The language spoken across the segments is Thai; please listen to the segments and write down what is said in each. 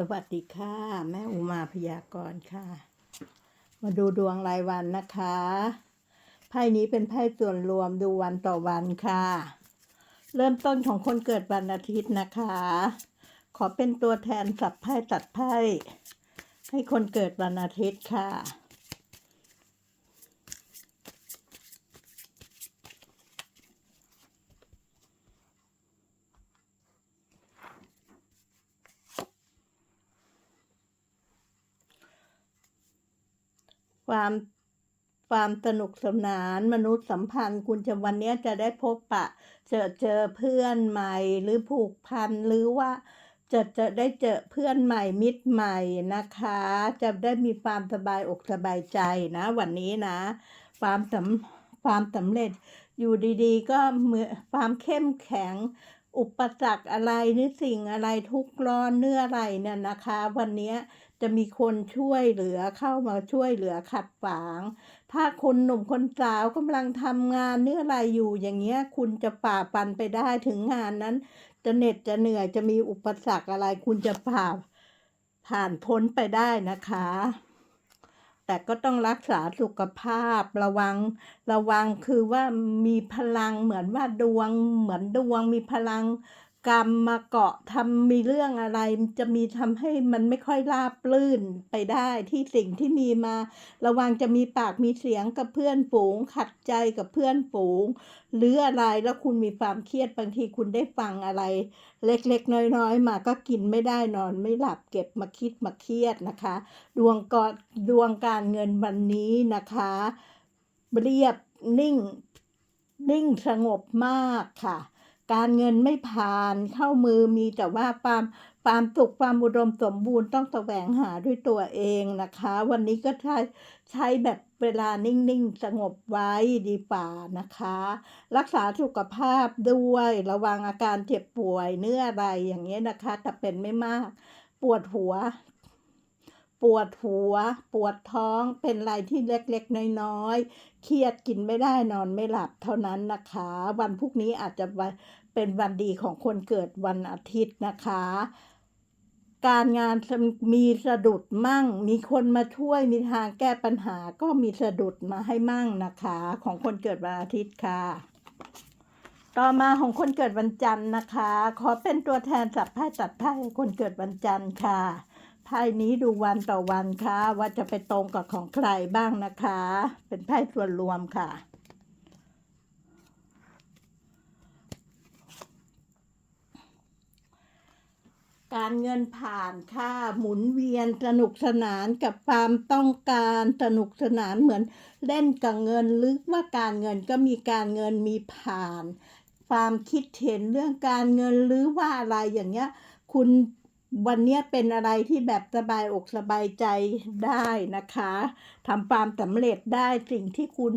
สวัสดีค่ะ แม่อุมาพยากรณ์ค่ะ มาดูดวงรายวันนะคะไพ่นี้เป็นไพ่ส่วนรวมดูวันต่อวันค่ะ เริ่มต้นของคนเกิดวันอาทิตย์นะคะ ขอเป็นตัวแทนสับไพ่ตัดไพ่ให้คนเกิดวันอาทิตย์ค่ะ ความความสนุกสนานมนุษย์สัมพันธ์ คุณจะวันนี้จะได้พบปะเจอเจอเพื่อนใหม่หรือผูกพันหรือว่าจะจะได้เจอเพื่อนใหม่มิตรใหม่นะคะ จะได้มีความสบายอกสบายใจนะ วันนี้นะ ความสำความสำเร็จอยู่ดีๆ ก็เหมือนความเข้มแข็ง อุปสรรคอะไรหรือสิ่งอะไรทุกข์ร้อนเนื้ออะไรเนี่ยนะคะ วันนี้ จะมีคนช่วยเหลือเข้ามาช่วยเหลือขัดขวาง ถ้าคนหนุ่มคนสาวกำลังทำงานเนื้ออะไรอยู่อย่างเงี้ย คุณจะฝ่าฟันไปได้ถึงงานนั้น จะเหน็ดจะเหนื่อยจะมีอุปสรรคอะไร คุณจะผ่าผ่านพ้นไปได้นะคะ แต่ก็ต้องรักษาสุขภาพระวัง ระวังคือว่ามีพลังเหมือนว่าดวงเหมือนดวงมีพลัง กรรมมาเกาะทำมีเรื่องอะไร จะมีทำให้มันไม่ค่อยราบลื่นไปได้ที่สิ่งที่มีมา ระวังจะมีปากมีเสียงกับเพื่อนฝูง ขัดใจกับเพื่อนฝูง หรืออะไรแล้วคุณมีความเครียดบางทีคุณได้ฟังอะไร เล็กๆ น้อยๆ มาก็กินไม่ได้นอน ไม่หลับเก็บมาคิดมาเครียดนะคะ ดวงกอดวงการเงินวันนี้นะคะ เรียบนิ่งนิ่งสงบมากค่ะ การเงินไม่ผ่านเข้ามือมีแต่ว่าความความสุขความอุดมสมบูรณ์ต้องแสวงหาด้วยตัวเองนะคะ วันนี้ก็ใช้ใช้แบบเวลานิ่งๆ สงบไว้ดีกว่านะคะ รักษาสุขภาพด้วยระวังอาการเจ็บป่วยเนื้ออะไรอย่างเงี้ยนะคะแต่เป็นไม่มาก ปวดหัว ปวดหัว ปวดท้องเป็นอะไรที่เล็กๆ น้อยๆ เครียดกินไม่ได้นอนไม่หลับเท่านั้นนะคะ วันพรุ่งนี้อาจจะเป็นวันดีของคนเกิดวันอาทิตย์นะคะ การงานมีสะดุดมั่ง มีคนมาช่วยมีทางแก้ปัญหาก็มีสะดุดมาให้มั่งนะคะ ของคนเกิดวันอาทิตย์ค่ะต่อมาของคนเกิดวันจันทร์นะคะ ขอเป็นตัวแทนสับไพ่ตัดไพ่คนเกิดวันจันทร์ค่ะ ไพ่นี้ดูวันต่อวันค่ะ ว่าจะไปตรงกับของใครบ้างนะคะ เป็นไพ่ส่วนรวมค่ะ การเงินผ่านค่ะ หมุนเวียนสนุกสนานกับความต้องการสนุกสนานเหมือนเล่นกับเงินหรือว่าการเงินก็มีการเงินมีผ่าน ความคิดเห็นเรื่องการเงินหรือว่าอะไรอย่างเงี้ย คุณ วันนี้เป็นอะไรที่แบบสบายอกสบายใจได้นะคะทำความสำเร็จได้สิ่งที่คุณ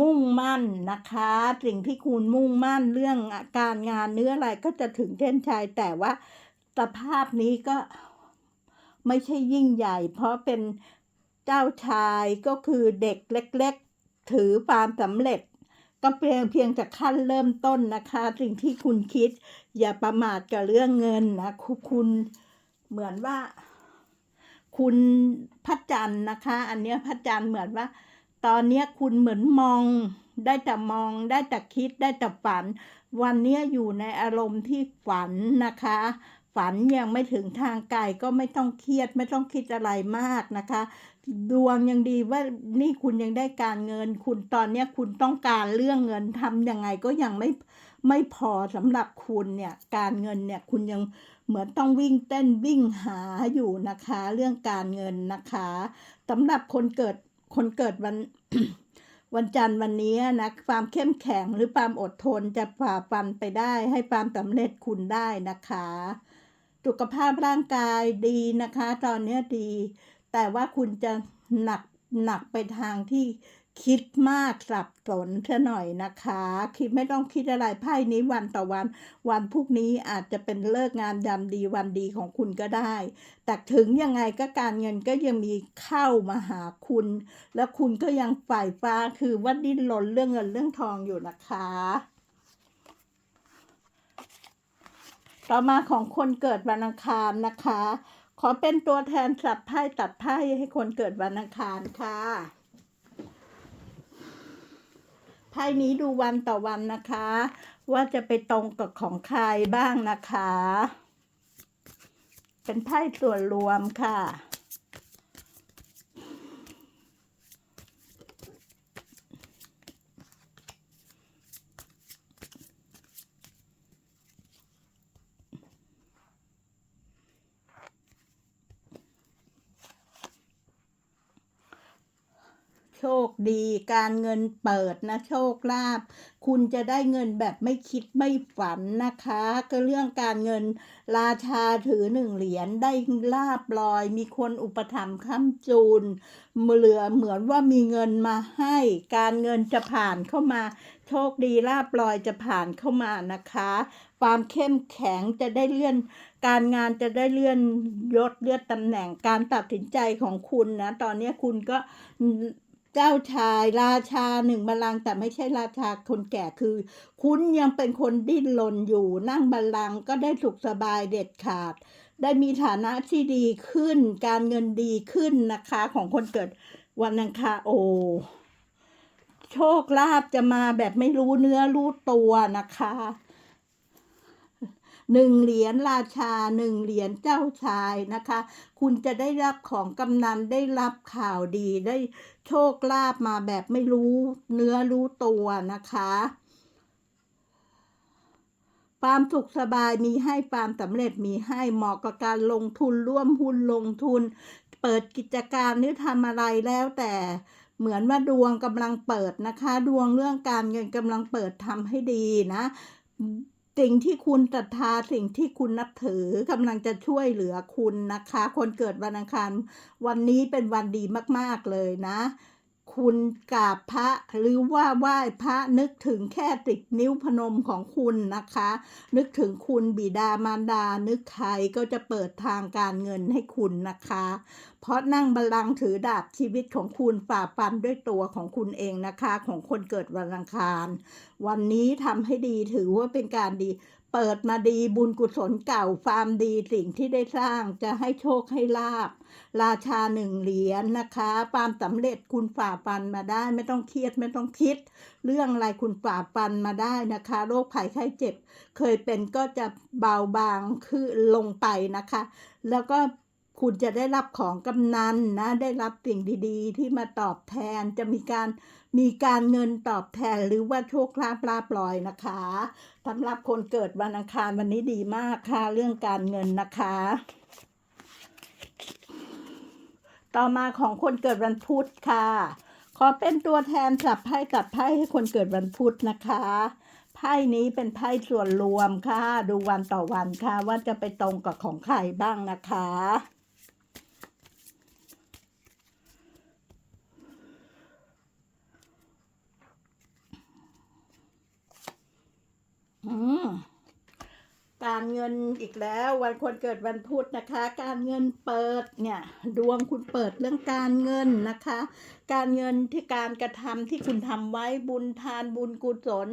มุ่งมั่นนะคะ สิ่งที่คุณมุ่งมั่นเรื่องการงานเนื้ออะไรก็จะถึงเส้นชัยแต่ว่าสภาพนี้ก็ไม่ใช่ยิ่งใหญ่ เพราะเป็นเจ้าชายก็คือเด็กเล็ก ๆ ถือความสำเร็จ ก็เพียงเพียงจากขั้นเริ่มต้นนะคะ สิ่งที่คุณคิด อย่าประมาทกับเรื่องเงินนะคุณคุณ เหมือนว่า คุณพระจันทร์นะคะ อันเนี้ยพระจันทร์เหมือนว่า ตอนเนี้ยคุณเหมือนมอง ได้แต่มองได้แต่คิดได้แต่ฝัน วันเนี้ยอยู่ในอารมณ์ที่ฝันนะคะ ฝันยังไม่ถึงทางไกลก็ไม่ต้องเครียดไม่ต้องคิดอะไรมากนะคะ ดวงยังดีว่านี่คุณยังได้การเงิน คุณตอนเนี้ยคุณต้องการเรื่องเงินทำยังไงก็ยังไม่ไม่พอสำหรับคุณเนี่ยการเงินเนี่ยคุณยัง เหมือนต้องวิ่งเต้นวิ่งหาอยู่นะคะ เรื่องการเงินนะคะสำหรับคนเกิดคนเกิดวันวันจันทร์วันนี้นะความเข้มแข็งหรือความอดทนจะฝ่าฟันไปได้ให้ความสำเร็จคุณได้นะคะ สุขภาพร่างกายดีนะคะ ตอนนี้ดี แต่ว่าคุณจะหนักหนักไปทางที่ คิดมากสับสนซะหน่อยนะคะ คิดไม่ต้องคิดอะไรไพ่นี้วันต่อวัน วันพรุ่งนี้อาจจะเป็นเลิกงานยามดีวันดีของคุณก็ได้ แต่ถึงยังไงก็การเงินก็ยังมีเข้ามาหาคุณ แล้วคุณก็ยังฝ่ายฟ้าคือว่าดิ้นรนเรื่องเงินเรื่องทองอยู่นะคะ ต่อมาของคนเกิดวันอังคารนะคะ ขอเป็นตัวแทนสับไพ่ตัดไพ่ให้คนเกิดวันอังคารค่ะ ไพ่นี้ดูวันต่อวันนะคะ ว่าจะไปตรงกับของใครบ้างนะคะ เป็นไพ่ส่วนรวมค่ะ โชค ดี การเงินเปิดนะโชคลาภคุณจะได้เงินแบบไม่คิดไม่ฝันนะคะ ก็เรื่องการเงินราชาถือหนึ่งเหรียญได้ลาบลอย มีคนอุปถัมภ์ค้ำจูนเหลือเหมือนว่ามีเงินมาให้ การเงินจะผ่านเข้ามา โชคดีลาบลอยจะผ่านเข้ามานะคะ ความเข้มแข็งจะได้เลื่อน การงานจะได้เลื่อนยศเลื่อนตำแหน่งการตัดสินใจของคุณนะ ตอนนี้คุณก็ เจ้าชาย ราชาหนึ่งบัลลังก์แต่ไม่ใช่ราชาคนแก่คือ คุณยังเป็นคนดิ้นรนอยู่นั่งบัลลังก์ก็ได้สุขสบายเด็ดขาด ได้มีฐานะที่ดีขึ้น การเงินดีขึ้นนะคะ ของคนเกิดวันอังคารโอ โชคลาภจะมาแบบไม่รู้เนื้อรู้ตัวนะคะ หนึ่งเหรียญราชาหนึ่งเหรียญเจ้าชายนะคะ คุณจะได้รับของกำนันได้รับข่าวดีได้โชคลาภมาแบบไม่รู้เนื้อรู้ตัวนะคะความสุขสบายมีให้ความสำเร็จมีให้เหมาะกับการลงทุนร่วมหุ้นลงทุน เปิดกิจการหรือทำอะไรแล้วแต่เหมือนว่าดวงกำลังเปิดนะคะ ดวงเรื่องการเงินกำลังเปิดทำให้ดีนะ สิ่งที่คุณศรัทธาสิ่งที่คุณนับถือกำลังจะช่วยเหลือคุณนะคะ คนเกิดวันอังคารวันนี้เป็นวันดีมากๆเลยนะ คุณกราบพระหรือว่าไหว้พระนึกถึงแค่ติดนิ้วพนมของคุณนะคะ นึกถึงคุณบิดามารดา นึกใครก็จะเปิดทางการเงินให้คุณนะคะ เพราะนั่งบัลลังก์ถือดาบชีวิตของคุณฝ่าฟันด้วยตัวของคุณเองนะคะ ของคนเกิดวันอังคาร วันนี้ทำให้ดีถือว่าเป็นการดี เปิดมาดีบุญกุศลเก่าความดีสิ่งที่ได้สร้างจะให้โชคให้ลาบ ราชาหนึ่งเหรียญนะคะ ความสำเร็จคุณฝ่าฟันมาได้ไม่ต้องเครียดไม่ต้องคิด เรื่องอะไรคุณฝ่าฟันมาได้นะคะ โรคภัยไข้เจ็บ เคยเป็นก็จะเบาบางคือลงไปนะคะ แล้วก็ คุณจะได้รับของกำนันนะ ได้รับสิ่งดีๆ ที่มาตอบแทนจะมีการมีการเงินตอบแทนหรือว่าโชคลาภลาบลอยนะคะสำหรับคนเกิดวันอังคารวันนี้ดีมากค่ะเรื่องการเงินนะคะ ต่อมาของคนเกิดวันพุธค่ะ ขอเป็นตัวแทนจับไพ่ตัดไพ่ให้คนเกิดวันพุธนะคะไพ่นี้เป็นไพ่ส่วนรวมค่ะ ดูวันต่อวันค่ะ ว่าจะไปตรงกับของใครบ้างนะคะ อืมการเงินอีกแล้ว วันคนเกิดวันพุธนะคะ การเงินเปิดเนี่ย ดวงคุณเปิดเรื่องการเงินนะคะ การเงินที่การกระทำที่คุณทำไว้บุญทานบุญกุศล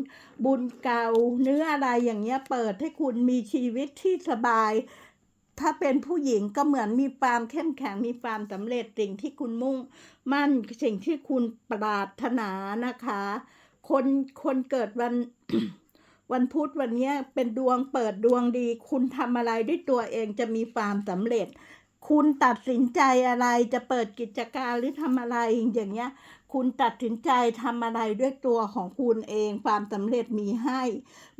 บุญเก่าเนื้ออะไรอย่างเงี้ยเปิดให้คุณมีชีวิตที่สบาย ถ้าเป็นผู้หญิงก็เหมือนมีความเข้มแข็งมีความสำเร็จสิ่งที่คุณมุ่ง มั่นสิ่งที่คุณปรารถนานะคะ คนคนเกิดวัน วันพุธวันนี้เป็นดวงเปิดดวงดี คุณทำอะไรด้วยตัวเองจะมีความสำเร็จ คุณตัดสินใจอะไรจะเปิดกิจการหรือทำอะไรอย่างเงี้ย คุณตัดสินใจทำอะไรด้วยตัวของคุณเอง ความสำเร็จมีให้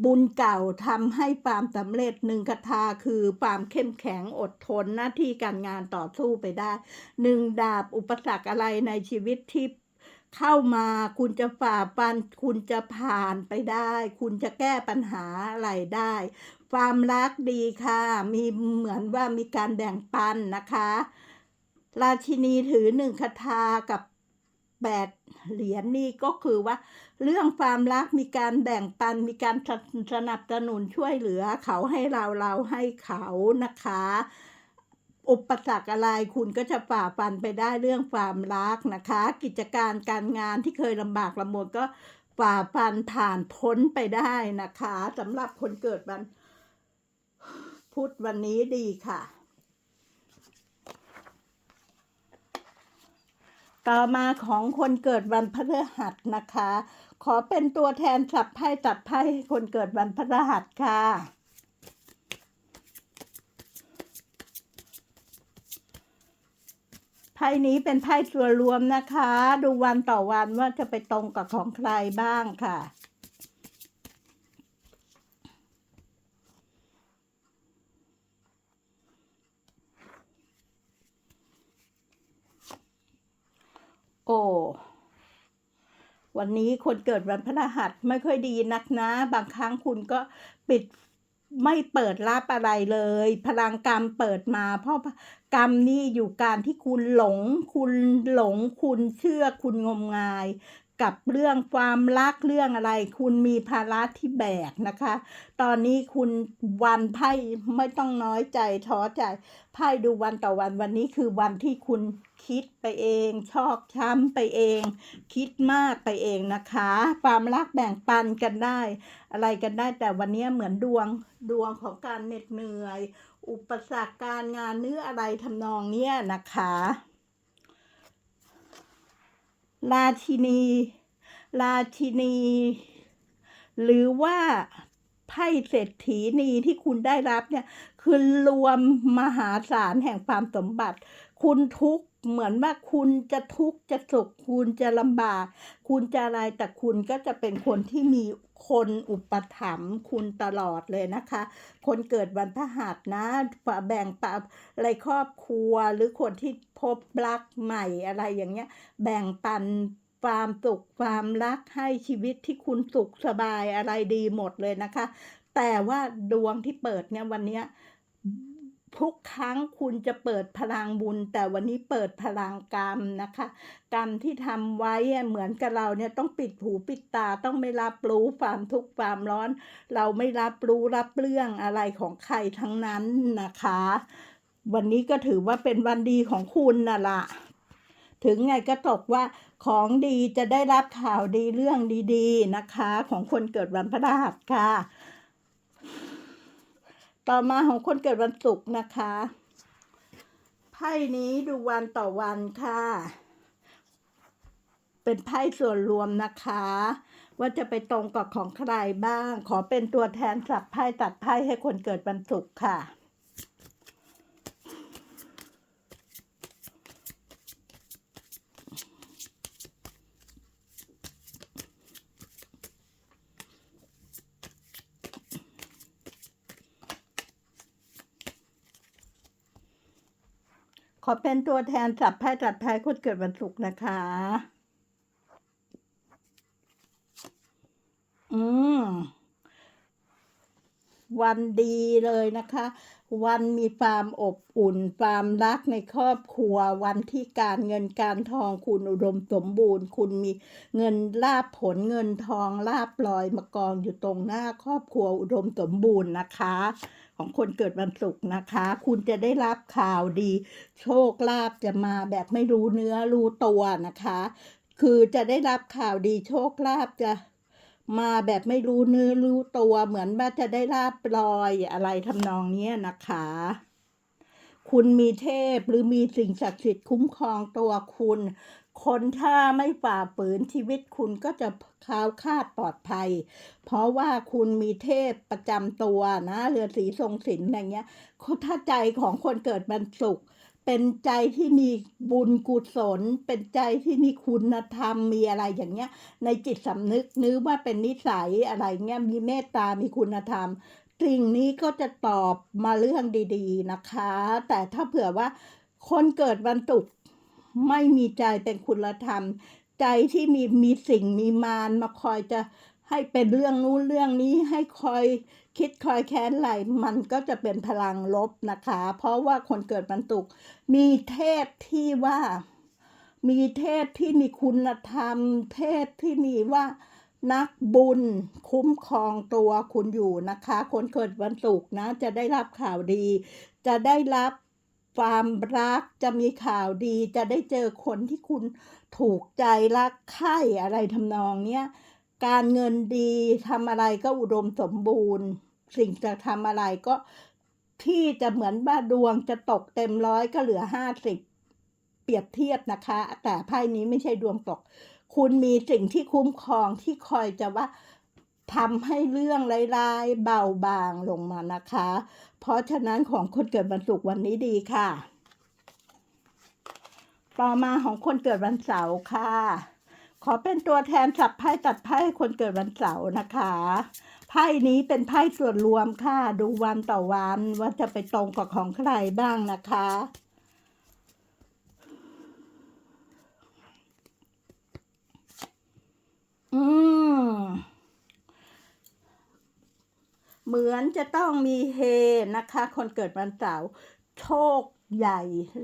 บุญเก่าทำให้ความสำเร็จหนึ่งคาถาคือความเข้มแข็งอดทนหน้าที่การงานต่อสู้ไปได้หนึ่งดาบอุปสรรคอะไรในชีวิตที่ เข้ามาคุณจะฝ่าฟัน คุณจะผ่านไปได้ คุณจะแก้ปัญหาอะไรได้ ความรักดีค่ะ มีเหมือนว่ามีการแบ่งปันนะคะ ราชินีถือหนึ่งคาถากับแปดเหรียญนี่ก็คือว่า เรื่องความรักมีการแบ่งปันมีการสนับสนุนช่วยเหลือเขาให้เราเราให้เขานะคะ อุปสรรคอะไรคุณก็จะฝ่าฟันไปได้เรื่องความรักนะคะ กิจการการงานที่เคยลำบากลำบนก็ฝ่าฟันผ่านพ้นไปได้นะคะสำหรับคนเกิดวันพุธวันนี้ดีค่ะ ต่อมาของคนเกิดวันพฤหัสนะคะ ขอเป็นตัวแทนสับไพ่ตัดไพ่คนเกิดวันพฤหัสค่ะ ไพ่นี้เป็นไพ่ส่วรวมนะคะ ดูวันต่อวันว่าจะไปตรงกับของใครบ้างค่ะ โอ้วันนี้คนเกิดวันพฤหัสไม่ค่อยดีนักนะ บางครั้งคุณก็ปิด ไม่เปิดรับอะไรเลย พลังกรรมเปิดมา เพราะกรรมนี่อยู่การที่คุณหลง คุณหลง คุณเชื่อคุณงมงาย กับเรื่องความรักเรื่องอะไร คุณมีภาระที่แบกนะคะ ตอนนี้คุณวันไพ่ไม่ต้องน้อยใจท้อใจไพ่ดูวันต่อวันวันนี้คือวันที่คุณคิดไปเอง ชอกช้ำไปเอง คิดมากไปเองนะคะ ความรักแบ่งปันกันได้ อะไรกันได้แต่วันนี้เหมือนดวงดวงของการเหน็ดเหนื่อย อุปสรรคการงานเนื้ออะไรทำนองเนี้ยนะคะ ราชินี ราชินี หรือว่าไพ่เศรษฐีนีที่คุณได้รับเนี่ย คือรวมมหาศาลแห่งความสมบัติ คุณทุกเหมือนว่าคุณจะทุกข์จะสุข คุณจะลำบาก คุณจะอะไรแต่คุณก็จะเป็นคนที่มี คนอุปถัมภ์คุณตลอดเลยนะคะ คนเกิดวันพฤหัสนะแบ่งปับอะไรครอบครัวหรือคนที่พบรักใหม่อะไรอย่างเงี้ย แบ่งปันความสุขความรักให้ชีวิตที่คุณสุขสบายอะไรดีหมดเลยนะคะ แต่ว่าดวงที่เปิดเนี่ยวันเนี้ย ทุกครั้งคุณจะเปิดพลังบุญ แต่วันนี้เปิดพลังกรรมนะคะ กรรมที่ทำไว้เหมือนกับเราเนี่ยต้องปิดหูปิดตาต้องไม่รับรู้ความทุกข์ความร้อน เราไม่รับรู้รับเรื่องอะไรของใครทั้งนั้นนะคะ วันนี้ก็ถือว่าเป็นวันดีของคุณน่ะละถึงไงก็ตกว่าของดีจะได้รับข่าวดีเรื่องดี ๆนะคะ ของคนเกิดวันพฤหัสค่ะ ต่อมาของคนเกิดวันศุกร์นะคะไพ่นี้ดูวันต่อวันค่ะ เป็นไพ่ส่วนรวมนะคะ ว่าจะไปตรงกับของใครบ้าง ขอเป็นตัวแทนสับไพ่ตัดไพ่ให้คนเกิดวันศุกร์ค่ะ ข อเป็นตัวแทนสับไพ่ตัดไพ่คนเกิดวันศุกร์นะคะ อืม วันดีเลยนะคะ วันมีความอบอุ่นความรักในครอบครัว วันที่การเงินการทองคุณอุดมสมบูรณ์ คุณมีเงินลาบผลเงินทองลาบลอยมากองอยู่ตรงหน้าครอบครัวอุดมสมบูรณ์นะคะ ของคนเกิดวันศุกร์นะคะ คุณจะได้รับข่าวดี โชคลาภจะมาแบบไม่รู้เนื้อรู้ตัวนะคะ คือจะได้รับข่าวดีโชคลาภจะมาแบบไม่รู้เนื้อรู้ตัวเหมือนว่าจะได้ลาบลอยอะไรทำนองนี้นะคะ คุณมีเทพหรือมีสิ่งศักดิ์สิทธิ์คุ้มครองตัวคุณ คนถ้าไม่ฝ่าฝืนชีวิตคุณก็จะคาวคาดปลอดภัย เพราะว่าคุณมีเทพประจำตัวนะ เรือสีทรงศิลป์อย่างเงี้ยถ้าใจของคนเกิดวันศุกร์เป็นใจที่มีบุญกุศล เป็นใจที่มีคุณธรรมมีอะไรอย่างเงี้ย ในจิตสำนึกนึกว่าเป็นนิสัยอะไรเงี้ยมีเมตตา มีคุณธรรมสิ่งนี้ก็จะตอบมาเรื่องดี ๆนะคะ แต่ถ้าเผื่อว่าคนเกิดวันศุกร์ ไม่มีใจเป็นคุณธรรม ใจที่มีมีสิ่งมีมารมาคอยจะให้เป็นเรื่องนู้นเรื่องนี้ให้คอยคิดคอยแค้นไหลมันก็จะเป็นพลังลบนะคะ เพราะว่าคนเกิดวันศุกมีเทพที่ว่า มีเทพที่มีคุณธรรม เทพที่มีว่านักบุญคุ้มครองตัวคุณอยู่นะคะ คนเกิดวันศุกร์นะ จะได้รับข่าวดี จะได้รับ ความรักจะมีข่าวดีจะได้เจอคนที่คุณถูกใจรักใคร่อะไรทำนองเนี้ยการเงินดีทำอะไรก็อุดมสมบูรณ์ สิ่งจะทำอะไรก็ที่จะเหมือนว่าดวงจะตกเต็มร้อยก็เหลือห้าสิบเปรียบเทียบนะคะ แต่ไพ่นี้ไม่ใช่ดวงตก คุณมีสิ่งที่คุ้มครองที่คอยจะว่าทำให้เรื่องร้ายๆเบาบางลงมานะคะ เพราะฉะนั้นของคนเกิดวันศุกร์วันนี้ดีค่ะ ต่อมาของคนเกิดวันเสาร์ค่ะ ขอเป็นตัวแทนสับไพ่ตัดไพ่คนเกิดวันเสาร์นะคะไพ่นี้เป็นไพ่ส่วนรวมค่ะ ดูวันต่อวันว่าจะไปตรงกับของใครบ้างนะคะอืม เหมือนจะต้องมีเฮนะคะ คนเกิดวันเสาร์โชคใหญ่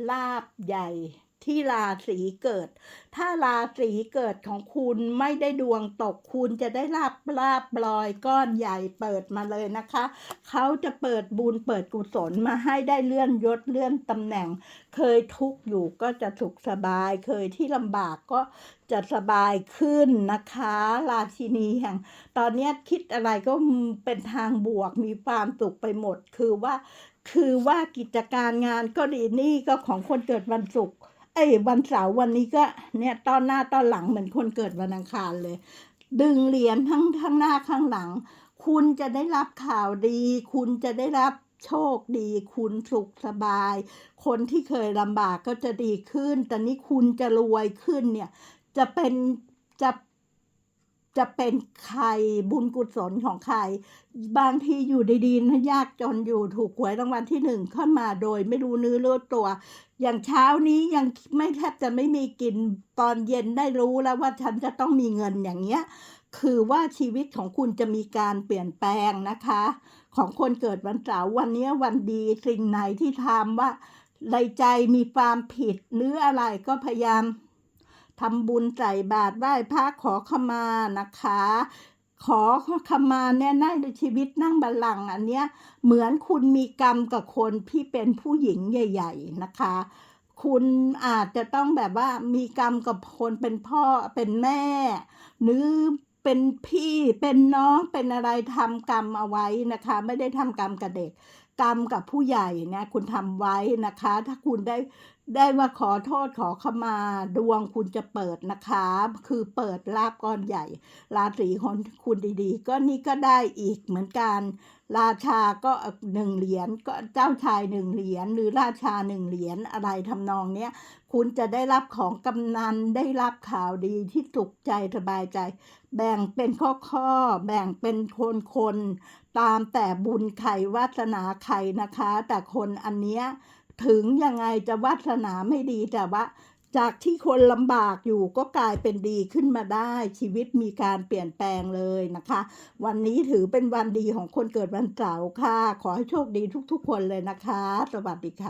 ลาบใหญ่ ที่ราศีเกิด ถ้าราศีเกิดของคุณไม่ได้ดวงตกคุณจะได้ลาบลาบลอยก้อนใหญ่เปิดมาเลยนะคะ เขาจะเปิดบุญเปิดกุศลมาให้ได้เลื่อนยศเลื่อนตำแหน่ง เคยทุกข์อยู่ก็จะสุขสบาย เคยที่ลำบากก็จะสบายขึ้นนะคะ ราชินีแห่ง ตอนนี้คิดอะไรก็เป็นทางบวกมีความสุขไปหมด คือว่า คือว่ากิจการงานก็ดีนี่ก็ของคนเกิดวันศุกร์ เอ้ยวันเสาร์วันนี้ก็เนี่ยตอนหน้าตอนหลังเหมือนคนเกิดวันอังคารเลย ดึงเหรียญทั้งข้างหน้าข้างหลัง คุณจะได้รับข่าวดี คุณจะได้รับโชคดี คุณสุขสบาย คนที่เคยลำบากก็จะดีขึ้น แต่นี้คุณจะรวยขึ้นเนี่ย จะเป็นจะ จะเป็นใครบุญกุศลของใคร บางทีอยู่ดีๆนะยากจนอยู่ถูกหวยรางวัลที่หนึ่งเข้ามาโดยไม่รู้เนื้อรู้ตัว อย่างเช้านี้ยังไม่แทบจะไม่มีกินตอนเย็นได้รู้แล้วว่าฉันจะต้องมีเงินอย่างเงี้ยคือว่าชีวิตของคุณจะมีการเปลี่ยนแปลงนะคะ ของคนเกิดวันเสาร์วันนี้วันดีสิ่งไหนที่ทำว่าในใจมีความผิดหรืออะไรก็พยายาม ทำบุญใส่บาตรไหว้พระขอขมานะคะ ขอขมาแน่ๆในชีวิตนั่งบัลลังก์อันเนี้ยเหมือนคุณมีกรรมกับคนที่เป็นผู้หญิงใหญ่ ๆ นะคะคุณอาจจะต้องแบบว่ามีกรรมกับคนเป็นพ่อเป็นแม่ หรือเป็นพี่เป็นน้องเป็นอะไรทำกรรมเอาไว้นะคะ ไม่ได้ทำกรรมกับเด็ก กรรมกับผู้ใหญ่เนี่ยคุณทำไว้นะคะ ถ้าคุณได้ ได้ว่าขอโทษขอขมาดวงคุณจะเปิดนะคะ คือเปิดลาบก้อนใหญ่ ราศีของคุณดีๆ ก็นี่ก็ได้อีกเหมือนกัน ราชาก็หนึ่งเหรียญก็เจ้าชายหนึ่งเหรียญหรือราชาหนึ่งเหรียญอะไรทำนองเนี้ยคุณจะได้รับของกำนันได้รับข่าวดีที่สุขใจสบายใจ แบ่งเป็นข้อข้อๆแบ่งเป็นคนคนตามแต่บุญใครวาสนาใครนะคะ แต่คนอันเนี้ย ถึงยังไงจะวาสนาไม่ดีแต่ว่า จากที่คนลำบากอยู่ก็กลายเป็นดีขึ้นมาได้ ชีวิตมีการเปลี่ยนแปลงเลยนะคะ วันนี้ถือเป็นวันดีของคนเกิดวันเสาร์ค่ะ ขอให้โชคดีทุกๆ คนเลยนะคะ สวัสดีค่ะ